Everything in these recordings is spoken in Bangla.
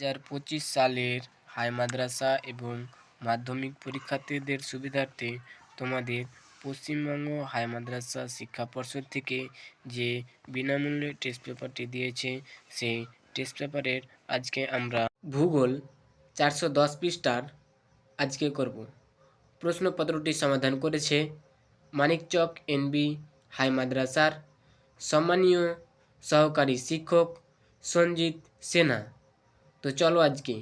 হাজার পঁচিশ সালের হাই মাদ্রাসা এবং মাধ্যমিক পরীক্ষার্থীদের সুবিধার্থে তোমাদের পশ্চিমবঙ্গ হাই মাদ্রাসা শিক্ষা পর্ষদ থেকে যে বিনামূল্যে টেস্ট পেপারটি দিয়েছে, সেই টেস্ট পেপারের আজকে আমরা ভূগোল চারশো দশ পৃষ্ঠার আজকে করব। প্রশ্নপত্রটি সমাধান করেছে মানিকচক এনবি হাই মাদ্রাসার সম্মানীয় সহকারী শিক্ষক সঞ্জিত সিনহা তো চলো আজকে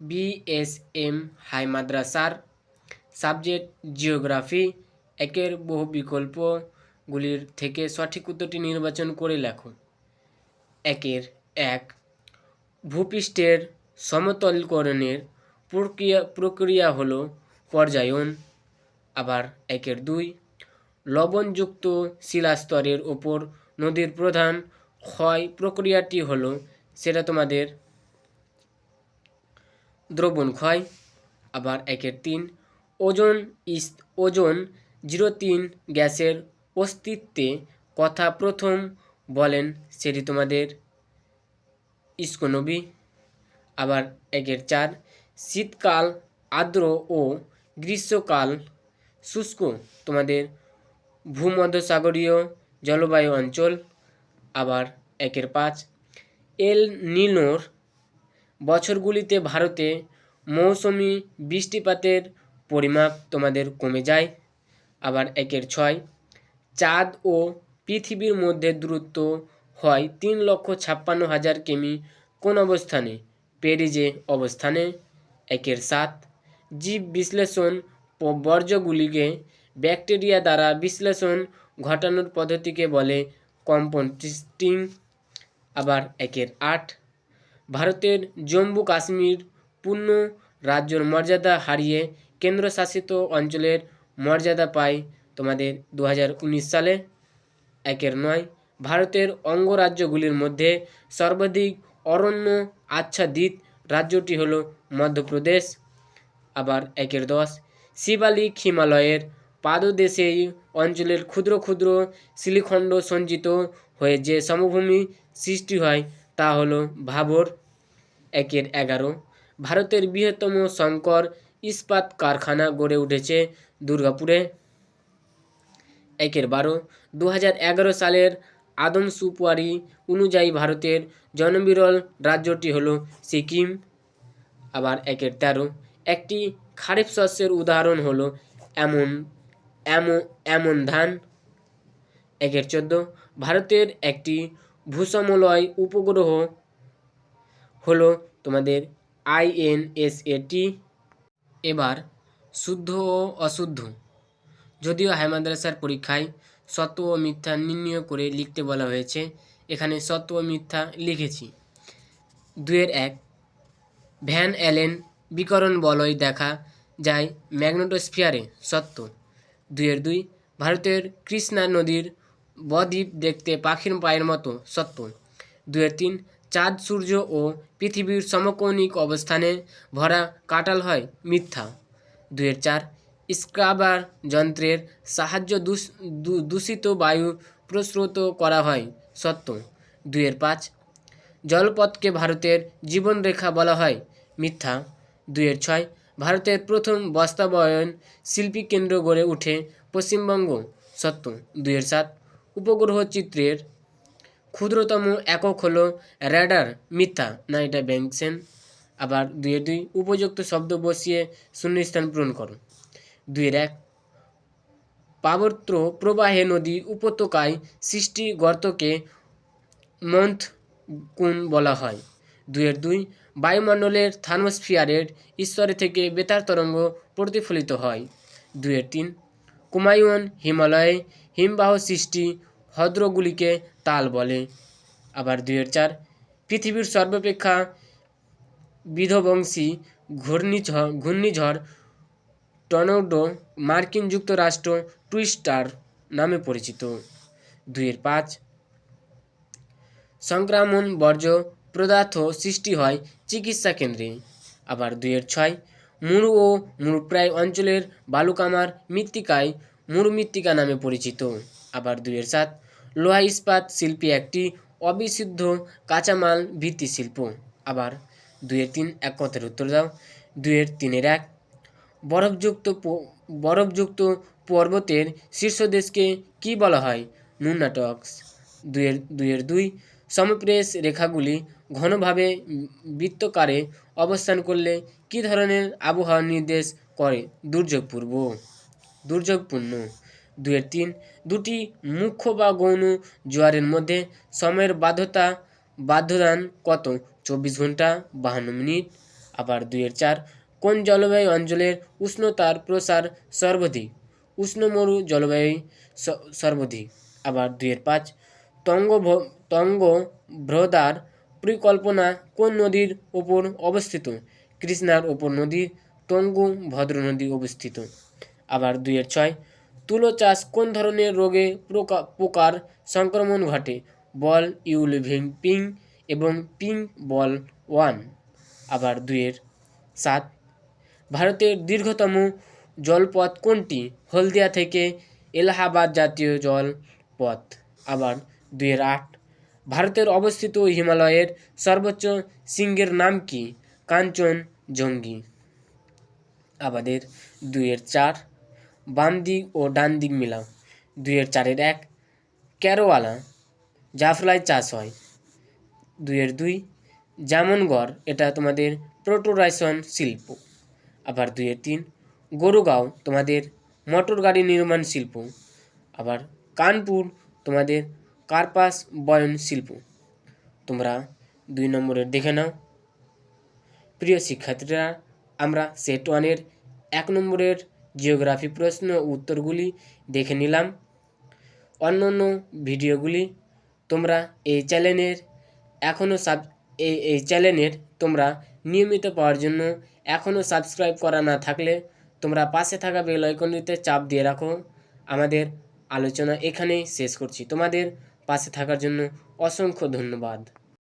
বিএসএম হাই মাদ্রাসার সাবজেক্ট জিওগ্রাফি একের বহু বিকল্পগুলির থেকে সঠিক উত্তরটি নির্বাচন করে লেখো। একের এক, ভূপৃষ্ঠের সমতলকরণের প্রক্রিয়া প্রক্রিয়া হলো পর্যায়ন। আবার একের দুই, লবণযুক্ত শিলাস্তরের ওপর নদীর প্রধান ক্ষয় প্রক্রিয়াটি হলো, সেটা তোমাদের দ্রবণ ক্ষয়, আবার একের তিন। ওজন ইস ওজন জিরো তিন গ্যাসের অস্তিত্বে কথা প্রথম বলেন সেটি তোমাদের ইস্কোনবী। আবার একের চার, শীতকাল আর্দ্র ও গ্রীষ্মকাল শুষ্ক, তোমাদের ভূমধ্যসাগরীয় জলবায়ু অঞ্চল। আবার একের পাঁচ, এল নিনোর বছরগুলিতে ভারতে মৌসুমি বৃষ্টিপাতের পরিমাপ তোমাদের কমে যায়। আবার একের ছয়, চাঁদ ও পৃথিবীর মধ্যে দূরত্ব হয় তিন লক্ষ ছাপ্পান্ন হাজার কিমি কোন অবস্থানে? পেরিজে অবস্থানে। একের সাত, জীব বিশ্লেষণ বর্জ্যগুলিকে ব্যাকটেরিয়া দ্বারা বিশ্লেষণ ঘটানোর পদ্ধতিকে বলে কম্পোস্টিং। আবার একের আট ভারতের জম্মু কাশ্মীর পূর্ণ রাজ্যর মর্যাদা হারিয়ে কেন্দ্রশাসিত অঞ্চলের মর্যাদা পায় তোমাদের দু হাজার উনিশ সালে। একের নয়, ভারতের অঙ্গরাজ্যগুলির মধ্যে সর্বাধিক অরণ্য আচ্ছাদিত রাজ্যটি হল মধ্যপ্রদেশ। আবার একের দশ, শিবালিক হিমালয়ের পাদদেশেই অঞ্চলের ক্ষুদ্র ক্ষুদ্র শিলিখণ্ড সঞ্চিত হয়ে যে সমভূমি সৃষ্টি হয় তা হলো ভাবর একের এগারো। ভারতের বৃহত্তম শঙ্কর ইস্পাত কারখানা গড়ে উঠেছে দুর্গাপুরে। একের বারো। দু সালের আদমশুমারি অনুযায়ী ভারতের জনবিরল রাজ্যটি হলো সিকিম। আবার একের তেরো। একটি খারিফ শস্যের উদাহরণ হলো এমন এমন এমন ধান। একের চোদ্দ। ভারতের একটি ভূসমলয় উপগ্রহ হলো তোমাদের আইএনএসএটি এবার শুদ্ধ ও অশুদ্ধ। যদিও হাই মাদ্রাসার পরীক্ষায় সত্য ও মিথ্যা নির্ণয় করে লিখতে বলা হয়েছে, এখানে সত্য ও মিথ্যা লিখেছি। দুয়ের এক, ভ্যান অ্যালেন বিকরণ বলয় দেখা যায় ম্যাগনেটোস্ফিয়ারে সত্য। দুয়ের দুই, ভারতের কৃষ্ণা নদীর বদ্বীপ দেখতে পাখির পায়ের মতো সত্য। দুয়ের তিন, চাঁদ, সূর্য ও পৃথিবীর সমকৌণিক অবস্থানে ভরা কাটাল হয় মিথ্যা। দুয়ের চার, স্ক্রাবার যন্ত্রের সাহায্য দূষিত বায়ু প্রস্রুত করা হয় সত্য। দুয়ের পাঁচ, জলপথকে ভারতের জীবনরেখা বলা হয় মিথ্যা। দুয়ের ছয়, ভারতের প্রথম বস্তাবয়ন শিল্পী কেন্দ্র গড়ে উঠে পশ্চিমবঙ্গ সত্য। দুয়ের সাত উপগ্রহ চিত্রের ক্ষুদ্রতম একক হলো র্যাডার মিথ্যা। না, এটা ব্যাংকসেন আবার দুয়ের দুই, উপযুক্ত শব্দ বসিয়ে শূন্যস্থান পূরণ করো। দুয়ের এক, পাবত্র প্রবাহে নদী উপত্যকায় সৃষ্টি গর্তকে মন্থ কোণ বলা হয়। দুয়ের দুই, বায়ুমণ্ডলের থার্মোস্ফিয়ারের স্তরে থেকে বেতার তরঙ্গ প্রতিফলিত হয়। দুয়ের তিন, কুমায়ুন হিমালয়ে হিমবাহ সৃষ্টি হ্রদগুলিকে তাল বলে। আবার দুয়ের চার, পৃথিবীর সর্বাপেক্ষা বিধ্বংসী ঘূর্ণিঝড় ঘূর্ণিঝড় টর্নেডো মার্কিন যুক্তরাষ্ট্র টুইস্টার নামে পরিচিত। দুইয়ের পাঁচ, সংক্রামণ বর্জ্য পদার্থ সৃষ্টি হয় চিকিৎসা কেন্দ্রে। আবার দুইয়ের ছয়, মুরু ও মুরুপ্রায় অঞ্চলের বালুকামার মৃত্তিকায় মৃত্তিকা নামে পরিচিত। আবার দুইয়ের সাত লোহা ইস্পাত শিল্পী একটি অবিশুদ্ধ কাঁচামাল ভিত্তি শিল্প। আবার দুইয়ের তিন, এক কথার উত্তর দাও। দুইয়ের তিনের এক, বরফযুক্ত বরফযুক্ত পর্বতের শীর্ষদেশকে কি বলা হয়? নুনাটক্স দুইয়ের দুইয়ের দুই, সমপ্রেস রেখাগুলি ঘনভাবে বৃত্তকারে অবস্থান করলে কি ধরনের আবহাওয়া নির্দেশ করে দুর্যোগপূর্ব? দুর্যোগপূর্ণ। দুয়ের তিন, দুটি মুখ্য বা গৌণ জোয়ারের মধ্যে সময়ের বাধ্যতা বাধ্যদান কত? চব্বিশ ঘণ্টা বাহান্ন মিনিট। আবার দুয়ের চার, কোন জলবায়ু অঞ্চলের উষ্ণতার প্রসার সর্বাধিক? উষ্ণ মরু জলবায়ু সর্বাধিক। আবার দুয়ের পাঁচ তঙ্গ তঙ্গ ভ্রদার পরিকল্পনা কোন নদীর ওপর অবস্থিত? কৃষ্ণার ওপর নদী, তঙ্গু ভদ্র নদী অবস্থিত। আবার দুইয়ের ছয়। তুলো চাষ কোন ধরনের রোগে পোকার সংক্রমণ ঘটে? বল ইউলিভিং পিং এবং পিং বল ওয়ান। আবার দুইয়ের সাত। ভারতের দীর্ঘতম জলপথ কোনটি? হলদিয়া থেকে এলাহাবাদ জাতীয় জলপথ। আবার দুইয়ের আট। ভারতের অবস্থিত হিমালয়ের সর্বোচ্চ শৃঙ্গের নাম কি? কাঞ্চন জঙ্গি আমাদের দুইয়ের চার। বাম দিক ও ডান দিক মিলাও। দুইয়ের চারের এক, ক্যারোয়ালা জাফলাই চাষ হয়। দুইয়ের দুই, জামনগড়, এটা তোমাদের প্রোটোরাইসন শিল্প। আবার দুইয়ের তিন, গরুগাঁও, তোমাদের মোটর গাড়ি নির্মাণ শিল্প। আবার কানপুর, তোমাদের কার্পাস বয়ন শিল্প। তোমরা দুই নম্বরের দেখে নাও। প্রিয় শিক্ষার্থীরা, আমরা সেট ওয়ানের এক নম্বরের জিওগ্রাফি প্রশ্ন উত্তরগুলি দেখে নিলাম। অন্য অন্য ভিডিওগুলি তোমরা এই চ্যানেলের, এখনও সাব, এই এই চ্যানেলের তোমরা নিয়মিত পাওয়ার জন্য এখনও সাবস্ক্রাইব করা না থাকলে তোমরা পাশে থাকা বেল চাপ দিয়ে রাখো। আমাদের আলোচনা এখানেই শেষ করছি। তোমাদের পাশে থাকার জন্য অসংখ্য ধন্যবাদ।